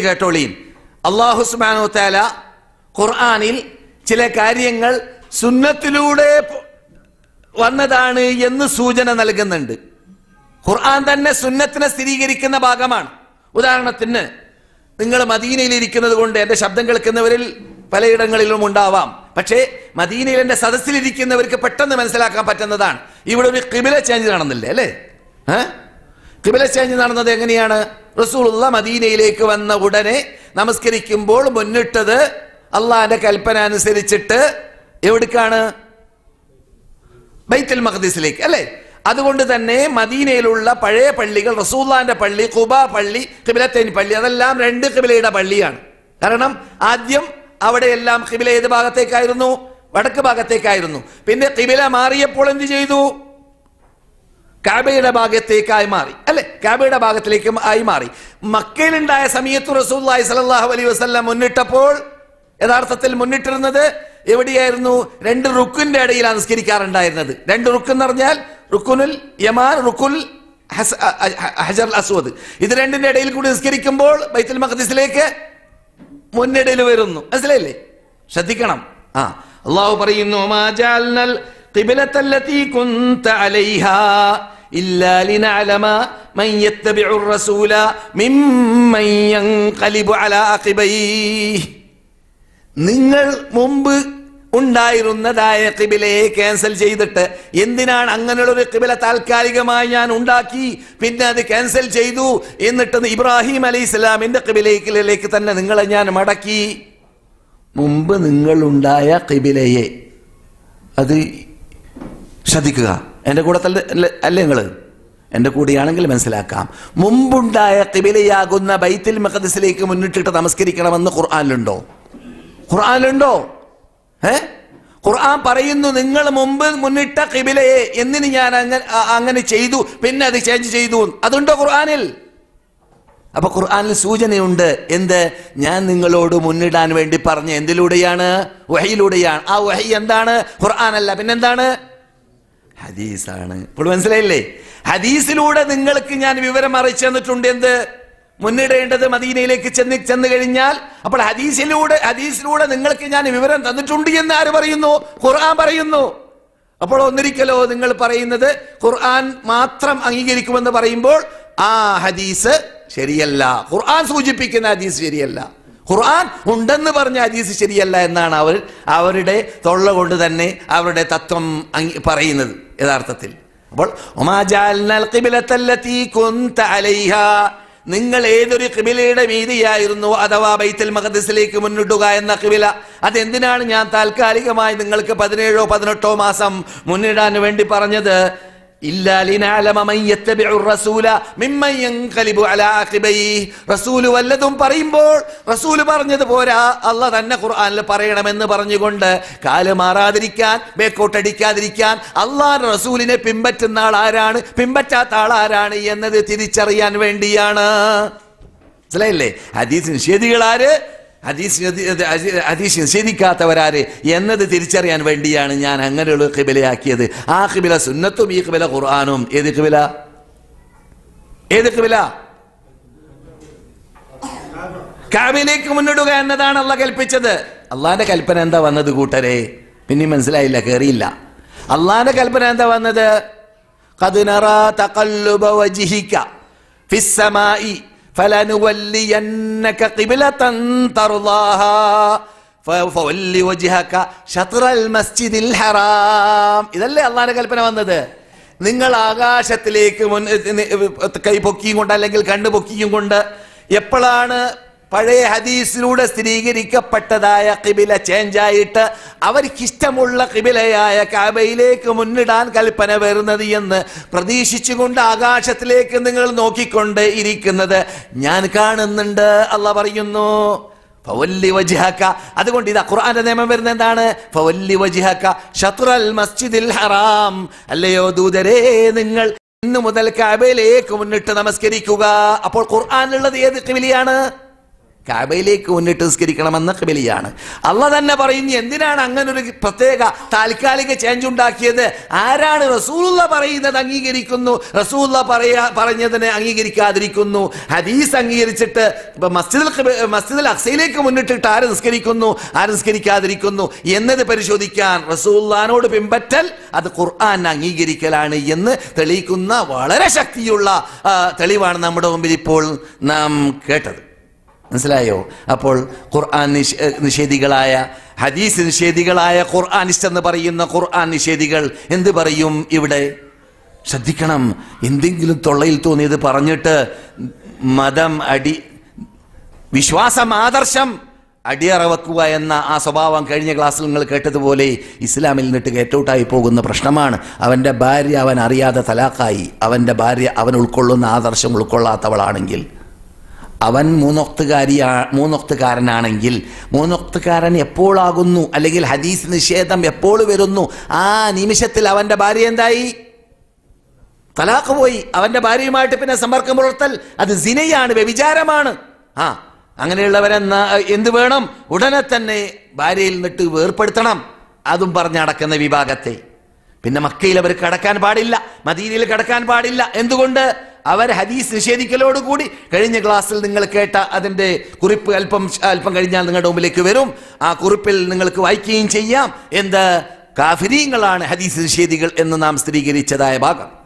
കേട്ടോളീൻ അള്ളാഹു സുബ്ഹാനഹു താല ഖുർആനിൽ ചില കാര്യങ്ങൾ സുന്നത്തിലൂടെ വന്നതാണ് എന്ന് സൂചന നൽകുന്നുണ്ട്. ഖുർആൻ തന്നെ സുന്നത്തിനെ സ്ഥിരീകരിക്കുന്ന ഭാഗമാണ്. ഉദാഹരണത്തിന് നിങ്ങൾ മദീനയിൽ ഇരിക്കുന്നത് കൊണ്ട് എന്റെ ശബ്ദം കേൾക്കുന്നവരിൽ പലയിടങ്ങളിലും ഉണ്ടാവാം. പക്ഷേ മദീനയിൽ എന്റെ സദസ്സിലിരിക്കുന്നവർക്ക് പെട്ടെന്ന് മനസ്സിലാക്കാൻ പറ്റുന്നതാണ്. ഇവിടെ ഒരു കിബില ചേഞ്ച് നടന്നില്ലേ അല്ലേ? ഏഹ് കിബില ചേഞ്ച് നടന്നത് എങ്ങനെയാണ്? റസൂലുള്ള മദീനയിലേക്ക് വന്ന ഉടനെ നമസ്കരിക്കുമ്പോൾ മുന്നിട്ടത് അള്ളാന്റെ കൽപ്പന അനുസരിച്ചിട്ട് എവിടേക്കാണ്? ബൈത്തുൽ മഖദീസിലേക്ക് അല്ലേ? അതുകൊണ്ട് തന്നെ മദീനയിലുള്ള പഴയ പള്ളികൾ റസൂല്ലാന്റെ പള്ളി കുബ പള്ളി കിബിലത്തേൻ പള്ളി അതെല്ലാം രണ്ട് കിബിലയുടെ പള്ളിയാണ്. കാരണം ആദ്യം അവിടെയെല്ലാം കിബില ഏത് ഭാഗത്തേക്കായിരുന്നു? വടക്ക് ഭാഗത്തേക്കായിരുന്നു. പിന്നെ കിബില മാറിയപ്പോൾ എന്ത് ചെയ്തു? കാബയുടെ ഭാഗത്തേക്കായി മാറി അല്ലെ? കാബയുടെ ഭാഗത്തിലേക്ക് ആയി മാറി. മക്കയിലുണ്ടായ സമയത്ത് റസൂല്ലായി സലല്ലാഹു അലൈ വസല്ലം മുന്നിട്ടപ്പോൾ യഥാർത്ഥത്തിൽ മുന്നിട്ടിരുന്നത് എവിടെയായിരുന്നു? രണ്ട് റുക്കിന്റെ ഇടയിലാണ് നിസ്കരിക്കാറുണ്ടായിരുന്നത്. രണ്ട് റുക്ക് എന്ന് പറഞ്ഞാൽ റുക്കുനുൽ യമാൻ റുക്കുൽ ഹജർ അസ്വദ്. ഇത് രണ്ടിന്റെ ഇടയിൽ കൂടി നിസ്കരിക്കുമ്പോൾ ബൈത്തുൽ മഖദീസിലേക്ക് മുന്നിടയിൽ വരുന്നു. മനസ്സിലായില്ലേ? ശ്രദ്ധിക്കണം. ആ അള്ളാഹു പറയുന്നു "മാ ജഅൽനൽ ഖിബ്ലത്തല്ലതീ കുന്ത അലൈഹാ ഇല്ലാ ലിനഅലമ മൻ യത്തബിഉ റസൂല മിമ്മൻ യൻഖലിബു അലാ അഖിബൈഹി നിങ്ങൾ മുമ്പ് ഉണ്ടായിരുന്നതായ കിബിലയെ ക്യാൻസൽ ചെയ്തിട്ട് എന്തിനാണ് അങ്ങനെയുള്ള ഒരു കിബില താൽക്കാലികമായി ഞാൻ ഉണ്ടാക്കി? പിന്നെ അത് ക്യാൻസൽ ചെയ്തു എന്നിട്ട് ഇബ്രാഹിം അലൈഹി ഇസ്ലാമിന്റെ കിബിലയിലേക്ക് തന്നെ നിങ്ങളെ ഞാൻ മടക്കി. മുമ്പ് നിങ്ങളുണ്ടായ കിബിലയെ അത് ശ്രദ്ധിക്കുക. എന്റെ കൂടെ അല്ലേ- നിങ്ങൾ എന്റെ കൂടെയാണെങ്കിൽ മനസ്സിലാക്കാം. മുമ്പുണ്ടായ കിബിലയാകുന്ന ബൈത്തിൽ മഖദസിലേക്ക് മുന്നിട്ടിട്ട് നമസ്കരിക്കണമെന്ന് ഖുർആാനിലുണ്ടോ? ഖുർആാനിലുണ്ടോ? ഏ? ഖുർആൻ പറയുന്നു നിങ്ങൾ മുമ്പ് മുന്നിട്ട കിബിലയെ എന്തിന് ഞാൻ അങ്ങനെ അങ്ങനെ ചെയ്തു. പിന്നെ അത് ചേഞ്ച് ചെയ്തു. അതുണ്ടോ ഖുർആാനിൽ? അപ്പൊ ഖുർആാനിൽ സൂചനയുണ്ട്. എന്ത്? ഞാൻ നിങ്ങളോട് മുന്നിടാൻ വേണ്ടി പറഞ്ഞ എന്തിലൂടെയാണ്? വഹയിലൂടെയാണ്. ആ വഹി എന്താണ്? ഖുർആൻ അല്ല പിന്നെന്താണ്? ഹദീസാണ്. ഇപ്പോൾ മനസ്സിലായില്ലേ? ഹദീസിലൂടെ നിങ്ങൾക്ക് ഞാൻ വിവരം അറിയിച്ചു തന്നിട്ടുണ്ട്. എന്ത്? മുന്നിടേണ്ടത് മദീനയിലേക്ക് ചെന്ന് ചെന്ന് കഴിഞ്ഞാൽ അപ്പോൾ ഹദീസിലൂടെ ഹദീസിലൂടെ നിങ്ങൾക്ക് ഞാൻ വിവരം തന്നിട്ടുണ്ട് എന്ന് ആര് പറയുന്നു? ഖുർആൻ പറയുന്നു. അപ്പോൾ ഒന്നിരിക്കലോ നിങ്ങൾ പറയുന്നത് ഖുർആൻ മാത്രം അംഗീകരിക്കുമെന്ന് പറയുമ്പോൾ ആ ഹദീസ് ശരിയല്ല. ഖുർആൻ സൂചിപ്പിക്കുന്ന ഹദീസ് ശരിയല്ല. ഖുർആൻ ഉണ്ടെന്ന് പറഞ്ഞ ഹദീസ് ശരിയല്ല എന്നാണ് അവർ അവരുടെ തൊള്ള കൊണ്ട് തന്നെ അവരുടെ തത്വം പറയുന്നത് യഥാർത്ഥത്തിൽ. അപ്പോൾ നിങ്ങൾ ഏതൊരു കിബിലയുടെ മീതിയായിരുന്നു അഥവാ ബൈത്തൽ മഹദസിലേക്ക് മുന്നിടുക എന്ന കിബില അതെന്തിനാണ് ഞാൻ താൽക്കാലികമായി നിങ്ങൾക്ക് പതിനേഴോ പതിനെട്ടോ മാസം മുന്നിടാൻ വേണ്ടി പറഞ്ഞത്? റസൂല വല്ലതും പറയുമ്പോൾ റസൂൽ പറഞ്ഞത് പോരാ. അല്ല തന്നെ ഖുർആാനിൽ പറയണമെന്ന് പറഞ്ഞുകൊണ്ട് കാൽ മാറാതിരിക്കാൻ ബേക്കോട്ടടിക്കാതിരിക്കാൻ അള്ളാൻ റസൂലിനെ പിൻപറ്റുന്ന ആൾ ആരാണ്? പിൻപറ്റാത്ത ആൾ ആരാണ് എന്നത് തിരിച്ചറിയാൻ വേണ്ടിയാണ്. മനസ്സിലായില്ലേ? ഹദീസ് നിഷേധികൾ അതീശ് നിഷേധിക്കാത്തവരാര് എന്നത് തിരിച്ചറിയാൻ വേണ്ടിയാണ് ഞാൻ അങ്ങനെയുള്ള കിബിലയാക്കിയത് ആ കിബില സുന്നത്തും ഈ കിബില ഖുർആാനും. ഏത് കിബില ഏത് കിബില കാബിലേക്ക് മുന്നിടുക എന്നതാണ് അല്ല കൽപ്പിച്ചത്. അള്ളാന്റെ കൽപ്പന എന്താ വന്നത് കൂട്ടരെ? പിന്നെ മനസ്സിലായില്ല കേറിയില്ല. അള്ളാന്റെ കൽപ്പന എന്താ വന്നത്? കതുനറ തകല്ലുബ വജിഹിക്ക ഫിസ്സമായി فلنولينك قبلة ترضاها ف- فول وجهك شطر المسجد الحرام ഇതല്ലേ അള്ളാന്റെ കൽപ്പന വന്നത് നിങ്ങൾ ആകാശത്തിലേക്ക് മുൻ കൈ പൊക്കിയും കൊണ്ട് അല്ലെങ്കിൽ കണ്ണ് പൊക്കിയും കൊണ്ട് എപ്പോഴാണ് പഴയ ഹദീസിലൂടെ സ്ഥിരീകരിക്കപ്പെട്ടതായ കിബില ചേഞ്ചായിട്ട് അവർക്കിഷ്ടമുള്ള കിബിലയായ കാബയിലേക്ക് മുന്നിടാൻ കൽപ്പന വരുന്നത് എന്ന് പ്രതീക്ഷിച്ചുകൊണ്ട് ആകാശത്തിലേക്ക് നിങ്ങൾ നോക്കിക്കൊണ്ട് ഇരിക്കുന്നത് ഞാൻ കാണുന്നുണ്ട്. അല്ല പറയുന്നു ഫവല്ലി അതുകൊണ്ട് ഇതാ ഖുർആന്റെ നിയമം വരുന്നത് എന്താണ്? ഫവല്ലി ഷത്റൽ മസ്ജിദിൽ ഹറാം. അല്ലയോ ദൂതരേ നിങ്ങൾ ഇന്ന് മുതൽ കാബയിലേക്ക് മുന്നിട്ട് നമസ്കരിക്കുക. അപ്പോൾ ഖുർആാനുള്ളത് ഏത് കിബിലിയാണ് കാബയിലേക്ക് മുന്നിട്ട് നിസ്കരിക്കണമെന്ന കബലിയാണ് അള്ള തന്നെ പറയുന്നു എന്തിനാണ് അങ്ങനെ ഒരു പ്രത്യേക താൽക്കാലിക ചേഞ്ച് ഉണ്ടാക്കിയത്? ആരാണ് റസൂലുള്ള പറയുന്നത് അംഗീകരിക്കുന്നു? റസൂലുള്ള പറയാ പറഞ്ഞതിനെ അംഗീകരിക്കാതിരിക്കുന്നു. ഹദീസ് അംഗീകരിച്ചിട്ട് ഇപ്പൊ മസ്ജിദ് മസ്ജിദുൽ അക്സയിലേക്ക് മുന്നിട്ടിട്ട് ആര് നിസ്കരിക്കുന്നു? ആര് നിസ്കരിക്കാതിരിക്കുന്നു? എന്നത് പരിശോധിക്കാൻ റസൂല്ലാനോട് പിൻപറ്റൽ അത് ഖുർആൻ അംഗീകരിക്കലാണ് എന്ന് തെളിയിക്കുന്ന വളരെ ശക്തിയുള്ള തെളിവാണ് നമ്മുടെ മുമ്പിൽ ഇപ്പോൾ നാം കേട്ടത്. മനസ്സിലായോ? അപ്പോൾ ഖുർആൻ നിഷ് നിഷേധികളായ ഹദീസ് നിഷേധികളായ ഖുർആനിസ്റ്റ് എന്ന് പറയുന്ന ഖുർആൻ നിഷേധികൾ എന്ത് പറയും ഇവിടെ? ശ്രദ്ധിക്കണം. എന്തെങ്കിലും തൊള്ളയിൽ തോന്നിയത് പറഞ്ഞിട്ട് മതം അടി വിശ്വാസം ആദർശം അടിയറ വെക്കുക എന്ന ആ സ്വഭാവം കഴിഞ്ഞ ക്ലാസ്സിൽ നിങ്ങൾ കേട്ടതുപോലെ ഇസ്ലാമിൽ നിന്നിട്ട് ഗേറ്റൗട്ടായി പോകുന്ന പ്രശ്നമാണ്. അവന്റെ ഭാര്യ അവൻ അറിയാതെ തലാക്കായി അവന്റെ ഭാര്യ അവൻ ഉൾക്കൊള്ളുന്ന ആദർശം ഉൾക്കൊള്ളാത്തവളാണെങ്കിൽ. അവൻ മൂന്നൊക്തുകാരിയാ മൂന്നൊക്തുകാരനാണെങ്കിൽ മൂന്നൊക്തുകാരൻ എപ്പോഴാകുന്നു അല്ലെങ്കിൽ ഹദീസ് നിഷേധം എപ്പോൾ വരുന്നു? ആ നിമിഷത്തിൽ അവന്റെ ഭാര്യ എന്തായി? തലാഖ് പോയി. അവന്റെ ഭാര്യയുമായിട്ട് പിന്നെ സമ്പർക്കം പുലർത്തൽ. അത് സിനയാണ് വ്യഭിചാരമാണ്. ആ അങ്ങനെയുള്ളവരെന്ന എന്ത് വേണം? ഉടനെ തന്നെ ഭാര്യയിൽ നിന്നിട്ട് വേർപ്പെടുത്തണം. അതും പറഞ്ഞ് അടക്കുന്ന വിഭാഗത്തെ. പിന്നെ മക്കയിൽ അവർ കടക്കാൻ പാടില്ല. മദീനയിൽ കടക്കാൻ പാടില്ല. എന്തുകൊണ്ട്? അവർ ഹദീസ് നിഷേധിക്കലോടുകൂടി കഴിഞ്ഞ ക്ലാസ്സിൽ നിങ്ങൾ കേട്ട അതിന്റെ കുറിപ്പ് അല്പം അല്പം കഴിഞ്ഞാൽ നിങ്ങളുടെ മുമ്പിലേക്ക് വരും. ആ കുറിപ്പിൽ നിങ്ങൾക്ക് വായിക്കുകയും ചെയ്യാം. എന്ത്? കാഫിരീങ്ങളാണ് ഹദീസ് നിഷേധികൾ എന്ന് നാം സ്ഥിരീകരിച്ചതായ ഭാഗം.